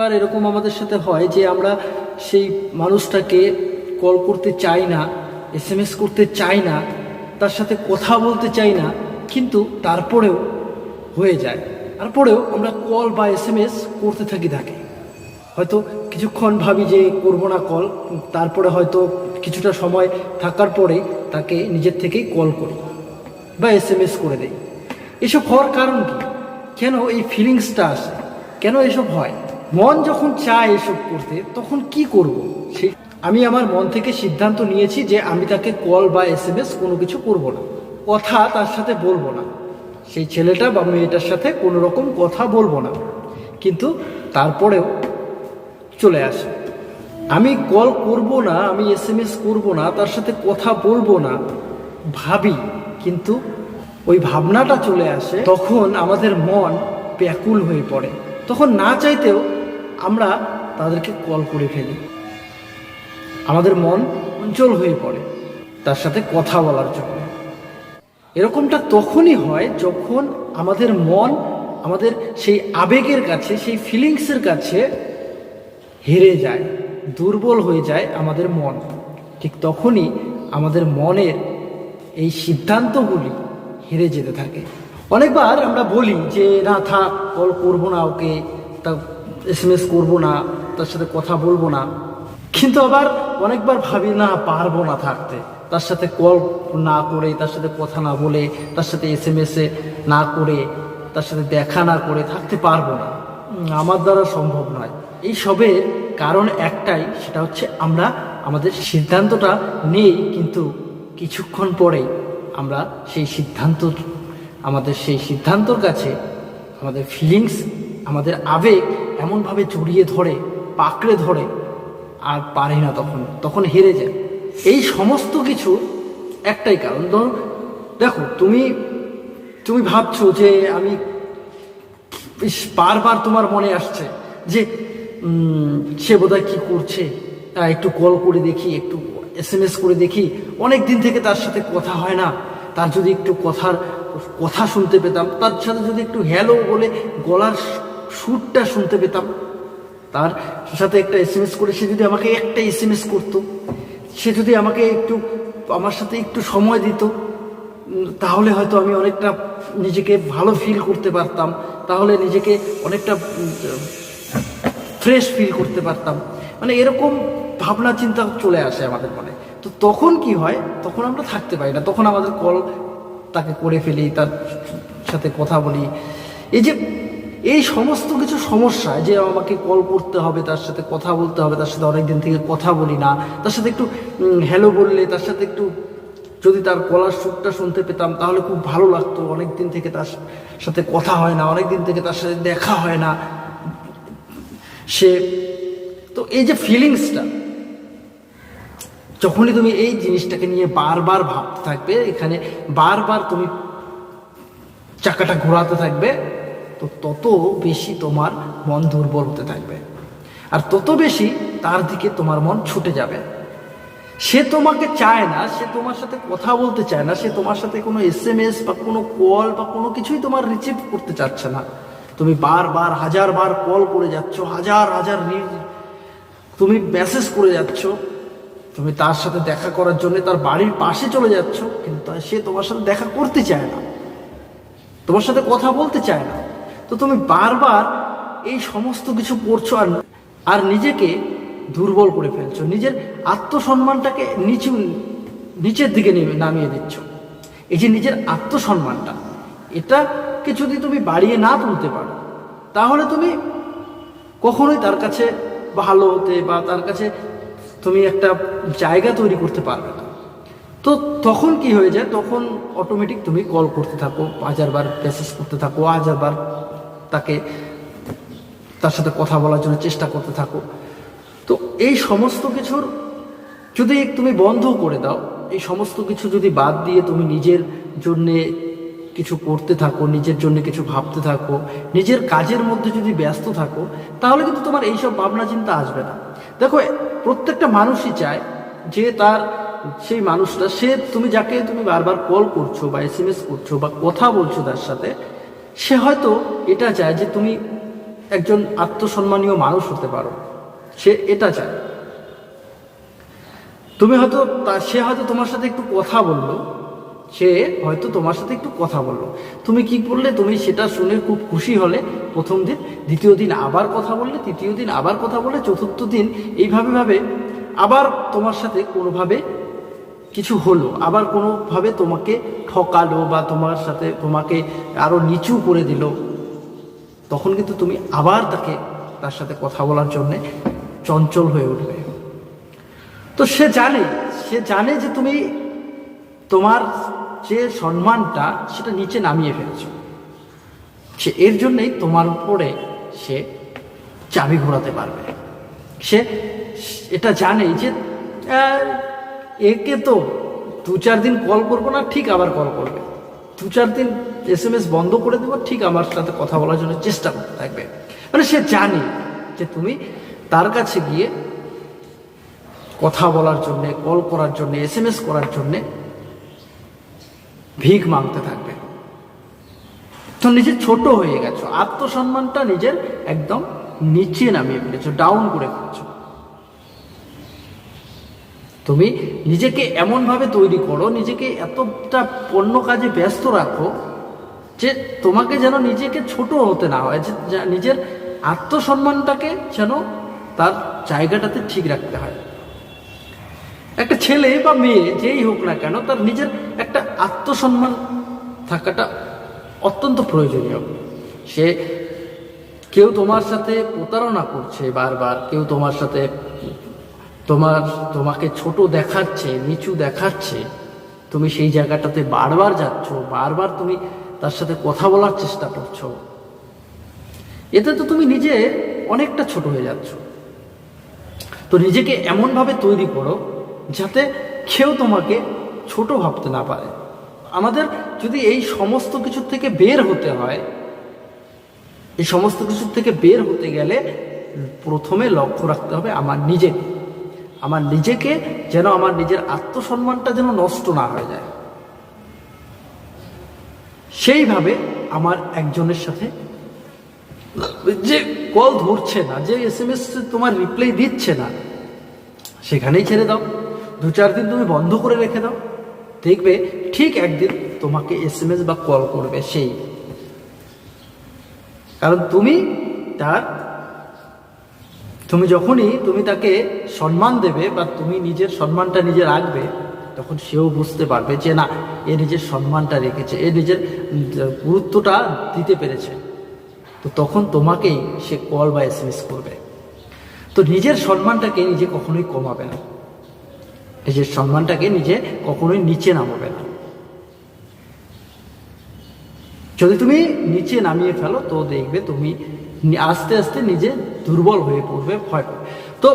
বার এরকম আমাদের সাথে হয় যে আমরা সেই মানুষটাকে কল করতে চাই না এস এম এস করতে চাই না, তার সাথে কথা বলতে চাই না, কিন্তু তারপরেও হয়ে যায়। তারপরেও আমরা কল বা এস এম এস করতে থাকি তাকে। হয়তো কিছুক্ষণ ভাবি যে করব না কল তারপরে হয়তো কিছুটা সময় থাকার পরে তাকে নিজের থেকেই কল করি বা এস এম এস করে দেই। এসব হওয়ার কারণ কি? কেন এই ফিলিংসটা আসে? কেন এসব হয়? মন যখন চায় এসব করতে, তখন কি করব? সেই আমি আমার মন থেকে সিদ্ধান্ত নিয়েছি যে আমি তাকে কল বা এস এম এস কোনো কিছু করব না। কথা তার সাথে বলব না। সেই ছেলেটা বা মেয়েটার সাথে কোনো রকম কথা বলব না। কিন্তু তারপরেও চলে আসে। আমি কল করব না, আমি এস এম এস করব না, তার সাথে কথা বলব না, ভাবি। কিন্তু ওই ভাবনাটা চলে আসে, তখন আমাদের মন ব্যাকুল হয়ে পড়ে। তখন না চাইতেও আমরা তাদেরকে কল করে ফেলি। আমাদের মন উজ্জ্বল হয়ে পড়ে তার সাথে কথা বলার জন্য। এরকমটা তখনই হয় যখন আমাদের মন আমাদের সেই আবেগের কাছে, সেই ফিলিংসের কাছে হেরে যায়, দুর্বল হয়ে যায় আমাদের মন। ঠিক তখনই আমাদের মনের এই সিদ্ধান্তগুলি হেরে যেতে থাকে। অনেকবার আমরা বলি যে, না থাক, কল করব না ওকে। তা এস এম এস করব না, তার সাথে কথা বলব না। কিন্তু আবার অনেকবার ভাবি, না, পারব না থাকতে। তার সাথে কল না করে, তার সাথে কথা না বলে, তার সাথে এস এম না করে, তার সাথে দেখা না করে থাকতে পারব না। আমার দ্বারা সম্ভব নয়। এই সবের কারণ একটাই, সেটা হচ্ছে আমরা আমাদের সিদ্ধান্তটা নেই, কিন্তু কিছুক্ষণ পরেই আমরা সেই সিদ্ধান্ত, আমাদের সেই সিদ্ধান্তর কাছে, আমাদের ফিলিংস আমাদের আবেগ এমনভাবে জড়িয়ে ধরে, পাকড়ে ধরে, আর পারে না তখন তখন হেরে যায়। এই সমস্ত কিছু একটাই কারণ। ধরো দেখো, তুমি তুমি ভাবছ যে আমি বারবার তোমার মনে আসছে যে সে বোধহয় কি করছে? একটু কল করে দেখি, একটু এস এম এস করে দেখি। অনেক দিন থেকে তার সাথে কথা হয় না। তার যদি একটু কথার, কথা শুনতে পেতাম, তার সাথে যদি একটু হ্যালো বলে গলার সুরটা শুনতে পেতাম। তার সাথে একটা এস এম এস করে সে যদি আমাকে একটা এস এম এস করতো, সে যদি আমাকে একটু, আমার সাথে একটু সময় দিত তাহলে হয়তো আমি অনেকটা নিজেকে ভালো ফিল করতে পারতাম, তাহলে নিজেকে অনেকটা ফ্রেশ ফিল করতে পারতাম। মানে এরকম ভাবনা চিন্তা চলে আসে আমাদের মনে। তো তখন কি হয়, তখন আমরা থাকতে পারি না। তখন আমাদের কল তাকে করে ফেলি, তার সাথে কথা বলি। এই যে এই সমস্ত কিছু সমস্যা যে আমাকে কল করতে হবে, তার সাথে কথা বলতে হবে, তার সাথে অনেক দিন থেকে কথা বলি না, তার সাথে একটু হ্যালো বললে, তার সাথে একটু যদি তার গলার সুরটা শুনতে পেতাম, তাহলে খুব ভালো লাগতো। অনেক দিন থেকে তার সাথে কথা হয় না অনেক দিন থেকে তার সাথে দেখা হয় না। সে, তো এই যে ফিলিংসটা যখনই তুমি এই জিনিসটাকে নিয়ে বারবার ভাবতে থাকবে, এখানে বারবার তুমি চাকাটা ঘোরাতে থাকবে তো তত বেশি তোমার মন দুর্বল হতে থাকবে। আর তত বেশি তার দিকে তোমার মন ছুটে যাবে। সে তোমাকে চায় না, সে তোমার সাথে কথা বলতে চায় না, সে তোমার সাথে কোনো এস এম এস বা কোনো কল বা কোনো কিছুই তোমার রিসিভ করতে চাচ্ছে না। তুমি বারবার হাজার বার কল করে যাচ্ছ, হাজার হাজার তুমি মেসেজ করে যাচ্ছ। তুমি তার সাথে দেখা করার জন্য তার বাড়ির পাশে চলে যাচ্ছ, কিন্তু সে তোমার সাথে দেখা করতে চায় না। তোমার সাথে কথা বলতে চায় না। তো তুমি বারবার এই সমস্ত কিছু করছ আর আর নিজেকে দুর্বল করে ফেলছো। নিজের আত্মসম্মানটাকে নিচু নিচের দিকে নেমে- নামিয়ে দিচ্ছ। এই যে নিজের আত্মসম্মানটা, এটাকে যদি তুমি বাড়িয়ে না তুলতে পারো, তাহলে তুমি কখনোই তার কাছে ভালো হতে বা তার কাছে তুমি একটা জায়গা তৈরি করতে পারবে না। তো তখন কি হয়ে যায়? তখন অটোমেটিক তুমি কল করতে থাকো হাজারবার মেসেজ করতে থাকো হাজারবার তাকে তার সাথে কথা বলার জন্য চেষ্টা করতে থাকো। তো এই সমস্ত কিছুর যদি তুমি বন্ধ করে দাও, এই সমস্ত কিছু যদি বাদ দিয়ে তুমি নিজের জন্যে কিছু করতে থাকো, নিজের জন্য কিছু ভাবতে থাকো, নিজের কাজের মধ্যে যদি ব্যস্ত থাকো, তাহলে কিন্তু তোমার এইসব ভাবনা চিন্তা আসবে না। দেখো, প্রত্যেকটা মানুষই চায় যে তার সেই মানুষটা, সে তুমি যাকে তুমি বারবার কল করছ বা এস করছ বা কথা বলছো তার সাথে সে হয়তো এটা চায় যে তুমি একজন আত্মসম্মানীয় মানুষ হতে পারো। সে এটা চায়। তুমি হয়তো সে হয়তো তোমার সাথে একটু কথা বলল। সে হয়তো তোমার সাথে একটু কথা বলল। তুমি কি করলে? তুমি সেটা শুনে খুব খুশি হলে প্রথম দিন, দ্বিতীয় দিন আবার কথা বললে, তৃতীয় দিন আবার কথা বললে, চতুর্থ দিন এইভাবে ভাবে আবার তোমার সাথে কোনোভাবে কিছু হলো, আবার কোনোভাবে তোমাকে ঠকালো বা তোমার সাথে তোমাকে আরও নিচু করে দিল, তখন কিন্তু তুমি আবার তাকে, তার সাথে কথা বলার জন্যে চঞ্চল হয়ে উঠবে। তো সে জানে সে জানে যে তুমি তোমার যে সম্মানটা, সেটা নিচে নামিয়ে ফেলেছ। সে এর জন্যই তোমার উপরে সে চাবি ঘোরাতে পারবে। সে, এটা জানে যে একে তো দু চার দিন কল করব না, ঠিক আবার কল করবে। দু চার দিন এস এম এস বন্ধ করে দেবো, ঠিক আমার সাথে কথা বলার জন্য চেষ্টা করতে থাকবে। মানে সে জানে যে তুমি তার কাছে গিয়ে কথা বলার জন্য কল করার জন্য এস এম এস করার জন্য ভিক মাংতে থাকবে। তো নিজে ছোট হয়ে গেছো, আত্মসম্মানটা নিজের একদম নিচে নামিয়ে ফেলেছো ডাউন করে ফেলেছো। তুমি নিজেকে এমনভাবে তৈরি করো, নিজেকে এতটা পণ্য কাজে ব্যস্ত রাখো যে তোমাকে যেন নিজেকে ছোট হতে না হয়, যে নিজের আত্মসম্মানটাকে যেন তার জায়গাটাতে ঠিক রাখতে হয়। একটা ছেলে বা মেয়ে যেই হোক না কেন, তার নিজের একটা আত্মসম্মান থাকাটা অত্যন্ত প্রয়োজনীয়। সে কেউ তোমার সাথে প্রতারণা করছে বারবার, কেউ তোমার সাথে তোমার, তোমাকে ছোট দেখাচ্ছে, নিচু দেখাচ্ছে, তুমি সেই জায়গাটাতে বারবার যাচ্ছ, বারবার তুমি তার সাথে কথা বলার চেষ্টা করছ। এতে তো তুমি নিজে অনেকটা ছোট হয়ে যাচ্ছ। তো নিজেকে এমনভাবে তৈরি করো যাতে কেউ তোমাকে ছোট ভাবতে না পারে। আমাদের যদি এই সমস্ত কিছু থেকে বের হতে হয়, এই সমস্ত কিছু থেকে বের হতে গেলে প্রথমে লক্ষ্য রাখতে হবে আমার নিজেকে। আমার নিজেকে যেন আমার নিজের আত্মসম্মানটা যেন নষ্ট না হয়ে যায়। সেইভাবে আমার একজনের সাথে যে কল ধরছে না, যে এস এম এস তোমার রিপ্লাই দিচ্ছে না, সেখানেই ছেড়ে দাও। দু চার দিন তুমি বন্ধ করে রেখে দাও। দেখবে ঠিক একদিন তোমাকে এস এম এস বা কল করবে সেই। কারণ তুমি তার তুমি যখনই তুমি তাকে সম্মান দেবে বা তুমি নিজের সম্মানটা নিজে রাখবে, তখন সেও বুঝতে পারবে যে না, এ নিজের সম্মানটা রেখেছে, এ নিজের গুরুত্বটা দিতে পেরেছে। তো তখন তোমাকেই সে কল বা এস করবে। তো নিজের সম্মানটাকে নিজে কখনোই কমাবে না। নিজের সম্মানটাকে নিজে কখনোই নিচে নামাবে না। যদি তুমি নিচে নামিয়ে ফেলো, তো দেখবে তুমি আস্তে আস্তে নিজে দুর্বল হয়ে পড়বে, ভয় পাবে। তো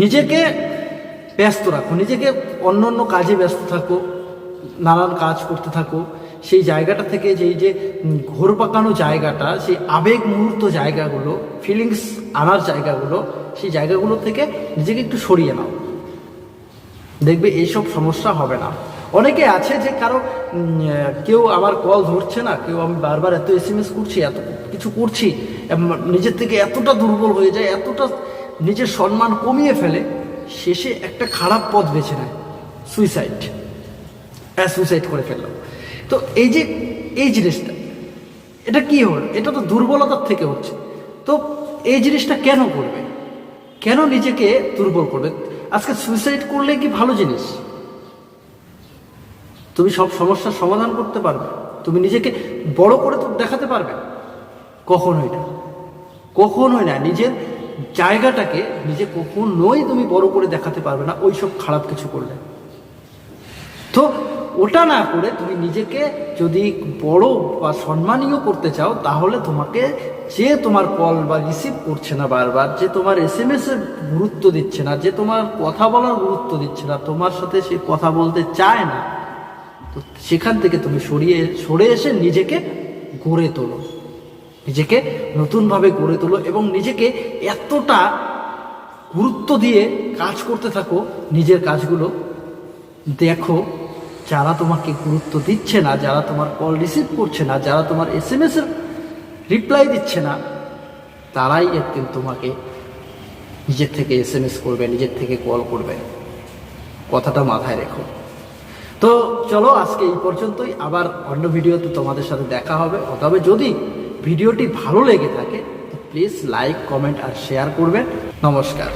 নিজেকে ব্যস্ত রাখো, নিজেকে অন্য অন্য কাজে ব্যস্ত থাকো, নানান কাজ করতে থাকো। সেই জায়গাটা থেকে যেই যে ঘোর পাকানো জায়গাটা, সেই আবেগ মুহূর্ত জায়গাগুলো ফিলিংস আনার জায়গাগুলো, সেই জায়গাগুলো থেকে নিজেকে একটু সরিয়ে নাও। দেখবে এইসব সমস্যা হবে না। অনেকে আছে যে কারও কেউ আমার কল ধরছে না, কেউ আমি বারবার এত এস করছি, এত কিছু করছি নিজের থেকে এতটা দুর্বল হয়ে যায়, এতটা নিজের সম্মান কমিয়ে ফেলে, শেষে একটা খারাপ পথ বেছে নেয় সুইসাইড হ্যাঁ সুইসাইড করে ফেলল। তো এই যে, এই জিনিসটা, এটা কি হল? এটা তো দুর্বলতার থেকে হচ্ছে। তো এই জিনিসটা কেন করবে? কেন নিজেকে দুর্বল করবে? আজকে সুইসাইড করলে কি ভালো জিনিস? তুমি সব সমস্যার সমাধান করতে পারবে। তুমি নিজেকে বড় করে তো দেখাতে পারবে? কখনোই না। কখনোই না, নিজের জায়গাটাকে, নিজে কখনোই তুমি বড় করে দেখাতে পারবে না ওই সব খারাপ কিছু করলে। তো ওটা না করে তুমি নিজেকে যদি বড় বা সম্মানীয় করতে চাও, তাহলে তোমাকে যে তোমার কল বা রিসিভ করছে না বারবার, যে তোমার এস এম এর গুরুত্ব দিচ্ছে না, যে তোমার কথা বলার গুরুত্ব দিচ্ছে না, তোমার সাথে সে কথা বলতে চায় না, তো সেখান থেকে তুমি সরিয়ে, সরে এসে নিজেকে গড়ে তোলো। নিজেকে নতুনভাবে গড়ে তোলো এবং নিজেকে এতটা গুরুত্ব দিয়ে কাজ করতে থাকো, নিজের কাজগুলো দেখো, যারা তোমাকে গুরুত্ব দিচ্ছে না, যারা তোমার কল রিসিভ করছে না, যারা তোমার এস এম এসের রিপ্লাই দিচ্ছে না, তারাই একদিন তোমাকে নিজের থেকে এস এম এস করবে, নিজের থেকে কল করবে। কথাটা মাথায় রেখো। তো চলো আজকে এই পর্যন্তই। আবার অন্য ভিডিওতে তোমাদের সাথে দেখা হবে। তবে যদি ভিডিওটি ভালো লেগে থাকে প্লিজ লাইক কমেন্ট আর শেয়ার করবেন। নমস্কার।